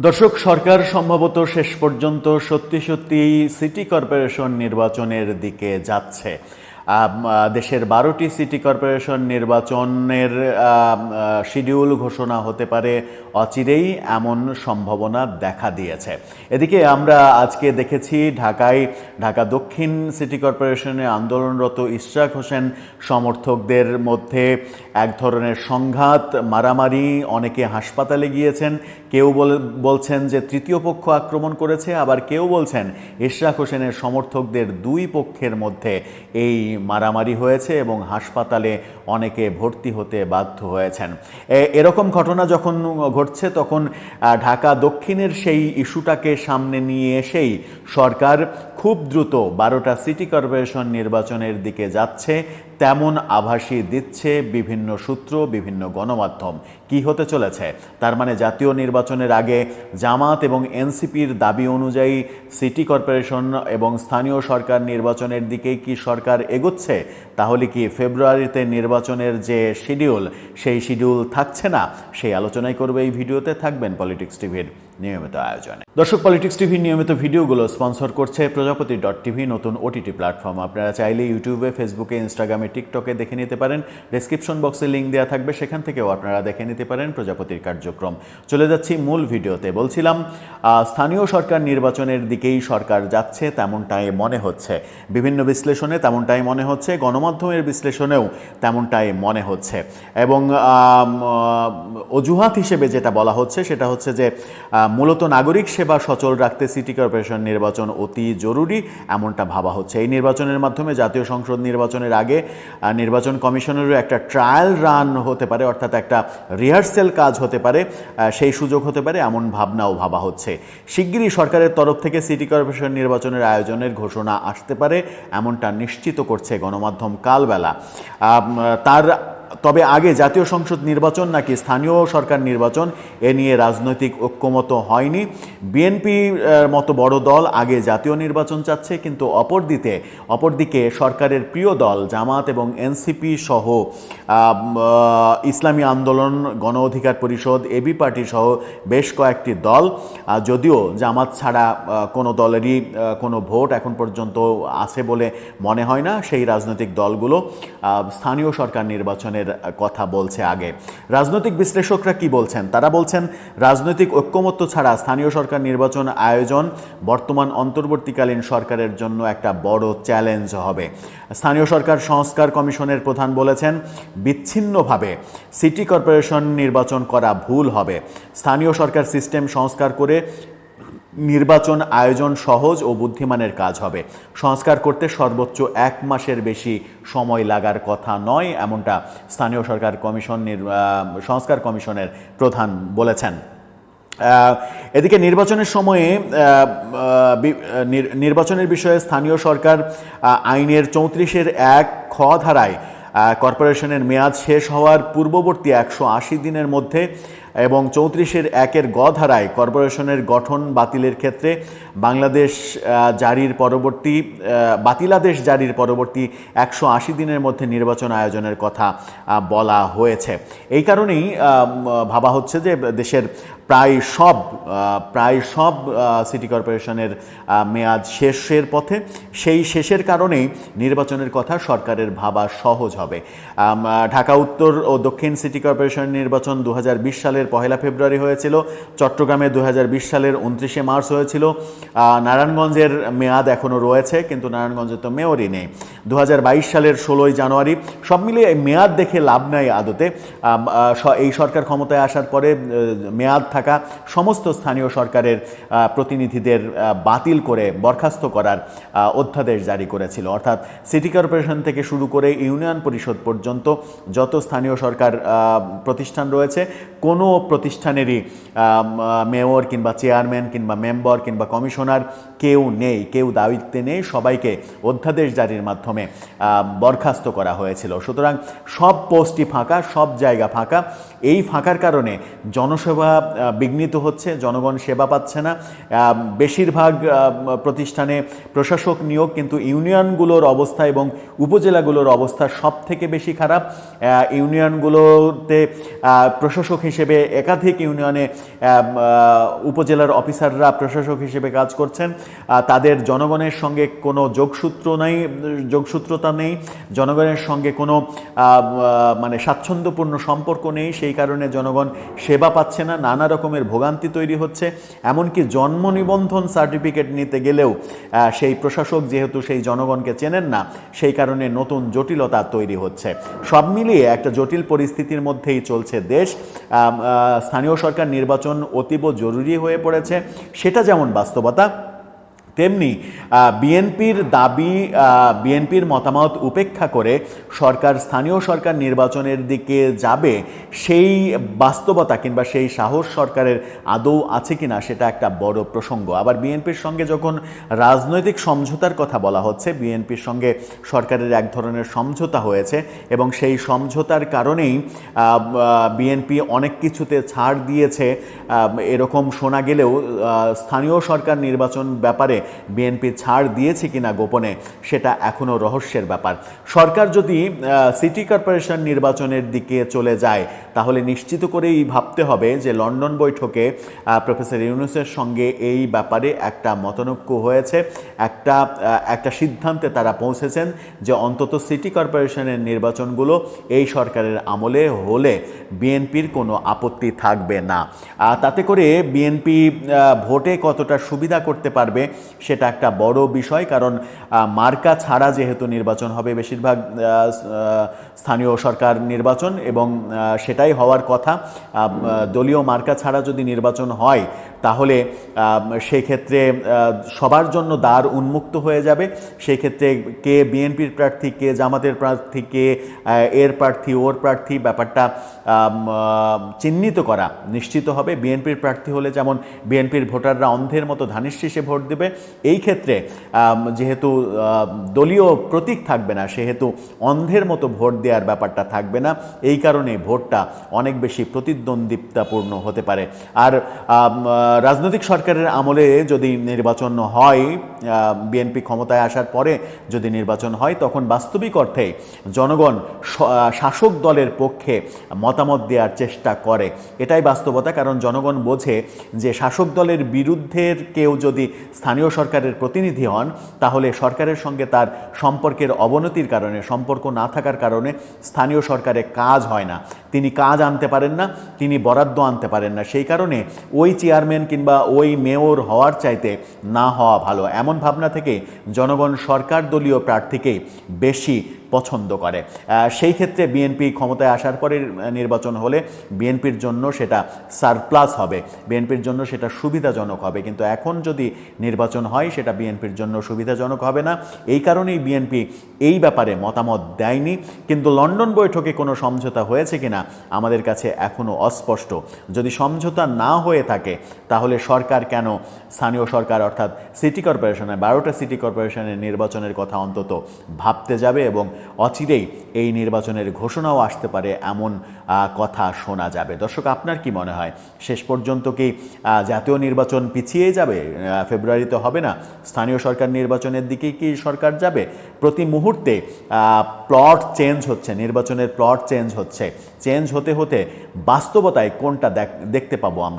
দর্শক সরকার সম্ভবত শেষ পর্যন্ত সত্যি সত্যি সিটি কর্পোরেশন নির্বাচনের দিকে যাচ্ছে। দেশের বারোটি সিটি কর্পোরেশন নির্বাচনের শিডিউল ঘোষণা হতে পারে অচিরেই এমন সম্ভাবনা দেখা দিয়েছে। এদিকে আমরা আজকে দেখেছি ঢাকায়, ঢাকা দক্ষিণ সিটি কর্পোরেশনে আন্দোলনরত ইশরাক হোসেন সমর্থকদের মধ্যে এক ধরনের সংঘাত, মারামারি, অনেকে হাসপাতালে গিয়েছেন, কেউ বলে- বলছেন যে তৃতীয় পক্ষ আক্রমণ করেছে, আবার কেউ বলছেন ইশরাক হোসেনের সমর্থকদের দুই পক্ষের মধ্যে এই মারামারি হয়েছে এবং হাসপাতালে অনেকে ভর্তি হতে বাধ্য হয়েছেন। এরকম ঘটনা যখন ঘটছে, তখন ঢাকা দক্ষিণের সেই ইস্যুটাকে সামনে নিয়ে এসেই সরকার খুব দ্রুত বারোটা সিটি কর্পোরেশন নির্বাচনের দিকে যাচ্ছে, তেমন আভাসই দিচ্ছে বিভিন্ন সূত্র, বিভিন্ন গণমাধ্যম। কি হতে চলেছে? তার মানে জাতীয় নির্বাচনের আগে জামাত এবং এনসিপির দাবি অনুযায়ী সিটি কর্পোরেশন এবং স্থানীয় সরকার নির্বাচনের দিকে কি সরকার এগোচ্ছে? তাহলে কি ফেব্রুয়ারিতে নির্বাচনের যে শিডিউল, সেই শিডিউল থাকছে না? সেই আলোচনাই করবে এই ভিডিওতে, থাকবেন পলিটিক্স টিভির। নিয়মিত আয়োজনে। দর্শক পলিটিক্স টিভির নিয়মিত ভিডিওগুলো স্পন্সর করছে প্রজাপতি ডট টিভি নতুন ওটিটি প্ল্যাটফর্ম আপনারা চাইলে ইউটিউবে ফেসবুকে ইনস্টাগ্রামে টিকটকে দেখে নিতে পারেন। ডেসক্রিপশন বক্সে লিঙ্ক দেওয়া থাকবে, সেখান থেকেও আপনারা দেখে নিতে পারেন প্রজাপতির কার্যক্রম। চলে যাচ্ছি মূল ভিডিওতে। বলছিলাম স্থানীয় সরকার নির্বাচনের দিকেই সরকার যাচ্ছে, তেমনটাই মনে হচ্ছে। বিভিন্ন বিশ্লেষণে তেমনটাই মনে হচ্ছে, গণমাধ্যমের বিশ্লেষণেও তেমনটাই মনে হচ্ছে। এবং অজুহাত হিসেবে যেটা বলা হচ্ছে, সেটা হচ্ছে যে মূলত নাগরিক সেবা সচল রাখতে সিটি কর্পোরেশন নির্বাচন অতি জরুরি, এমনটা ভাবা হচ্ছে। এই নির্বাচনের মাধ্যমে জাতীয় সংসদ নির্বাচনের আগে নির্বাচন কমিশনেরও একটা ট্রায়াল রান হতে পারে, অর্থাৎ একটা রিহার্সেল কাজ হতে পারে সেই সুযোগ হতে পারে, এমন ভাবনাও ভাবা হচ্ছে। শিগগিরই সরকারের তরফ থেকে সিটি কর্পোরেশন নির্বাচনের আয়োজনের ঘোষণা আসতে পারে, এমনটা নিশ্চিত করছে গণমাধ্যম কালবেলা। তার তবে আগে জাতীয় সংসদ নির্বাচন নাকি স্থানীয় সরকার নির্বাচন, এ নিয়ে রাজনৈতিক ঐক্যমত হয়নি। বিএনপি মতো বড় দল আগে জাতীয় নির্বাচন চাচ্ছে, কিন্তু অপরদিকে অপরদিকে সরকারের প্রিয় দল জামাত এবং এনসিপি সহ ইসলামী আন্দোলন, গণ অধিকার পরিষদ এবি পার্টি সহ বেশ কয়েকটি দল যদিও জামাত ছাড়া কোনো দলেরই কোনো ভোট এখন পর্যন্ত আছে বলে মনে হয় না সেই রাজনৈতিক দলগুলো। স্থানীয় সরকার নির্বাচনের কথা বলছে আগে। রাজনৈতিক বিশ্লেষকরা কি বলছেন? তারা বলছেন, রাজনৈতিক ঐক্যমত্য ছাড়া স্থানীয় সরকার নির্বাচন আয়োজন বর্তমান অন্তর্বর্তীকালীন সরকারের জন্য একটা বড় চ্যালেঞ্জ হবে। স্থানীয় সরকার সংস্কার কমিশনের প্রধান বলেছেন, বিচ্ছিন্নভাবে সিটি কর্পোরেশন নির্বাচন করা ভুল হবে। স্থানীয় সরকার সিস্টেম সংস্কার করে নির্বাচন আয়োজন সহজ ও বুদ্ধিমানের কাজ হবে। সংস্কার করতে সর্বোচ্চ এক মাসের বেশি সময় লাগার কথা নয়, এমনটা স্থানীয় সরকার কমিশন সংস্কার কমিশনের প্রধান বলেছেন। এদিকে নির্বাচনের সময়ে নির্বাচনের বিষয়ে স্থানীয় সরকার আইনের চৌত্রিশের এক খ ধারায় কর্পোরেশনের মেয়াদ শেষ হওয়ার পূর্ববর্তী একশো আশি দিনের মধ্যে এবং চৌত্রিশের একের গ ধারায় কর্পোরেশনের গঠন বাতিলের ক্ষেত্রে বাংলাদেশ জারির পরবর্তী বাতিলাদেশ জারির পরবর্তী একশো আশি দিনের মধ্যে নির্বাচন আয়োজনের কথা বলা হয়েছে। এই কারণেই ভাবা হচ্ছে যে দেশের প্রায় সব প্রায় সব সিটি কর্পোরেশনের মেয়াদ শেষের পথে সেই শেষের কারণেই নির্বাচনের কথা সরকারের ভাবা সহজ হবে। ঢাকা, উত্তর ও দক্ষিণ সিটি কর্পোরেশন নির্বাচন দু হাজার বিশ সালের পহেলা ফেব্রুয়ারি হয়েছিল, চট্টগ্রামে দু হাজার বিশ সালের উনত্রিশে মার্চ হয়েছিল। নারায়ণগঞ্জের মেয়াদ এখনও রয়েছে, কিন্তু নারায়ণগঞ্জে তো মেয়রই নেই। দু হাজার বাইশ সালের ষোলোই জানুয়ারি। সব মিলিয়ে মেয়াদ দেখে লাভ নাই আদতে। এই সরকার ক্ষমতায় আসার পরে মেয়াদ থাকা সমস্ত স্থানীয় সরকারের প্রতিনিধিদের বাতিল করে বরখাস্ত করার অধ্যাদেশ জারি করেছিল। অর্থাৎ সিটি কর্পোরেশন থেকে শুরু করে ইউনিয়ন পরিষদ পর্যন্ত যত স্থানীয় সরকার প্রতিষ্ঠান রয়েছে, কোনো প্রতিষ্ঠানেরই মেয়র কিংবা চেয়ারম্যান কিংবা মেম্বার কিংবা কমিশনার কেউ নেই, কেউ দায়িত্বে নেই। সবাইকে অধ্যাদেশ জারির মাধ্যমে আহ, বরখাস্ত করা হয়েছিল। সুতরাং সব পোস্টই ফাঁকা সব জায়গা ফাঁকা। এই ফাঁকার কারণে জনসেবা বিঘ্নিত হচ্ছে জনগণ সেবা পাচ্ছে না। বেশিরভাগ প্রতিষ্ঠানে প্রশাসক নিয়োগ কিন্তু ইউনিয়নগুলোর অবস্থা এবং উপজেলাগুলোর অবস্থা সব থেকে বেশি খারাপ। ইউনিয়নগুলোতে প্রশাসক হিসেবে একাধিক ইউনিয়নে উপজেলার অফিসাররা প্রশাসক হিসেবে কাজ করছেন। তাদের জনগণের সঙ্গে কোনো যোগসূত্র নেই যোগসূত্রতা নেই, জনগণের সঙ্গে কোনো মানে স্বাচ্ছন্দ্যপূর্ণ সম্পর্ক নেই, সেই কারণে জনগণ সেবা পাচ্ছে না, নানা রকমের ভোগান্তি তৈরি হচ্ছে। এমনকি জন্ম নিবন্ধন সার্টিফিকেট নিতে গেলেও সেই প্রশাসক যেহেতু সেই জনগণকে চেনেন না, সেই কারণে নতুন জটিলতা তৈরি হচ্ছে। সব মিলিয়ে একটা জটিল পরিস্থিতির মধ্যেই চলছে দেশ। স্থানীয় সরকার নির্বাচন অতীব জরুরি হয়ে পড়েছে। সেটা যেমন বাস্তবতা তেমনি বিএনপির দাবি বিএনপির মতামত উপেক্ষা করে সরকার, স্থানীয় সরকার নির্বাচনের দিকে যাবে, সেই বাস্তবতা কিংবা সেই সাহস সরকারের আদৌ আছে কিনা সেটা একটা বড় প্রসঙ্গ। আবার বিএনপির সঙ্গে যখন রাজনৈতিক সমঝোতার কথা বলা হচ্ছে, বিএনপির সঙ্গে সরকারের এক ধরনের সমঝোতা হয়েছে এবং সেই সমঝোতার কারণেই বিএনপি অনেক কিছুতে ছাড় দিয়েছে। এরকম শোনা গেলেও স্থানীয় সরকার নির্বাচন ব্যাপারে বিএনপি ছাড় দিয়েছে কিনা গোপনে সেটা এখনও রহস্যের ব্যাপার। সরকার যদি সিটি কর্পোরেশন নির্বাচনের দিকে চলে যায়, তাহলে নিশ্চিত করেই ভাবতে হবে যে লন্ডন বৈঠকে প্রফেসর ইউনুসের সঙ্গে এই ব্যাপারে একটা মতনৈক্য হয়েছে, একটা একটা সিদ্ধান্তে তারা পৌঁছেছেন যে অন্তত সিটি কর্পোরেশনের নির্বাচনগুলো এই সরকারের আমলে হলে বিএনপির কোনো আপত্তি থাকবে না। তাতে করে বিএনপি ভোটে কতটা সুবিধা করতে পারবে সেটা একটা বড় বিষয়, কারণ মার্কা ছাড়া যেহেতু নির্বাচন হবে বেশিরভাগ স্থানীয় সরকার নির্বাচন এবং সেটাই হওয়ার কথা। দলীয় মার্কা ছাড়া যদি নির্বাচন হয় তাহলে আহ, সেক্ষেত্রে সবার জন্য দ্বার উন্মুক্ত হয়ে যাবে। সেই ক্ষেত্রে কে বিএনপির প্রার্থী কে জামাতের প্রার্থী কে এর প্রার্থী ওর প্রার্থী ব্যাপারটা চিহ্নিত করা নিশ্চিত হবে। বিএনপির প্রার্থী হলে যেমন বিএনপির ভোটাররা অন্ধের মতো ধানের শীষে ভোট দেবে এই ক্ষেত্রে যেহেতু দলীয় প্রতীক থাকবে না সেহেতু অন্ধের মতো ভোট দেওয়ার ব্যাপারটা থাকবে না। এই কারণে ভোটটা অনেক বেশি প্রতিদ্বন্দ্বিতাপূর্ণ হতে পারে। আর রাজনৈতিক সরকারের আমলে যদি নির্বাচন হয় বিএনপি ক্ষমতায় আসার পরে যদি নির্বাচন হয়, তখন বাস্তবিক অর্থে জনগণ শাসক দলের পক্ষে মতামত দেওয়ার চেষ্টা করে। এটাই বাস্তবতা, কারণ জনগণ বোঝে যে শাসক দলের বিরুদ্ধের কেউ যদি স্থানীয় সরকারের প্রতিনিধি হন, তাহলে সরকারের সঙ্গে তার সম্পর্কের অবনতির কারণে, সম্পর্ক না থাকার কারণে স্থানীয় সরকারে কাজ হয় না। তিনি কাজ আনতে পারেন না, তিনি বরাদ্দ আনতে পারেন না। সেই কারণে ওই চেয়ারম্যান কিংবা ওই মেয়র হওয়ার চাইতে না হওয়া ভালো। এমন ভাবনা থেকে জনগণ সরকার দলীয় প্রার্থীকে বেশি পছন্দ করে। সেই ক্ষেত্রে বিএনপি ক্ষমতায় আসার পরে নির্বাচন হলে বিএনপির জন্য সেটা সারপ্লাস হবে। বিএনপির জন্য সেটা সুবিধাজনক হবে। কিন্তু এখন যদি নির্বাচন হয়, সেটা বিএনপির জন্য সুবিধাজনক হবে না। এই কারণেই বিএনপি এই ব্যাপারে মতামত দেয়নি। কিন্তু লন্ডন বৈঠকে কোনো সমঝোতা হয়েছে কিনা, আমাদের কাছে এখনও অস্পষ্ট। যদি সমঝোতা না হয়ে থাকে, তাহলে সরকার কেন স্থানীয় সরকার, অর্থাৎ সিটি কর্পোরেশনের বারোটা সিটি কর্পোরেশনের নির্বাচনের কথা অন্তত ভাবতে যাবে এবং অচিরেই এই নির্বাচনের ঘোষণাও আসতে পারে এমন কথা শোনা যাবে। দর্শক, আপনার কি মনে হয়? শেষ পর্যন্ত কি জাতীয় নির্বাচন পিছিয়ে যাবে? ফেব্রুয়ারিতে হবে না। স্থানীয় সরকার নির্বাচনের দিকে কি সরকার যাবে? প্রতি মুহূর্তে প্লট চেঞ্জ হচ্ছে, নির্বাচনের প্লট চেঞ্জ হচ্ছে। চেঞ্জ হতে হতে বাস্তবতায় কোনটা দেখ- দেখতে পাবো আমরা?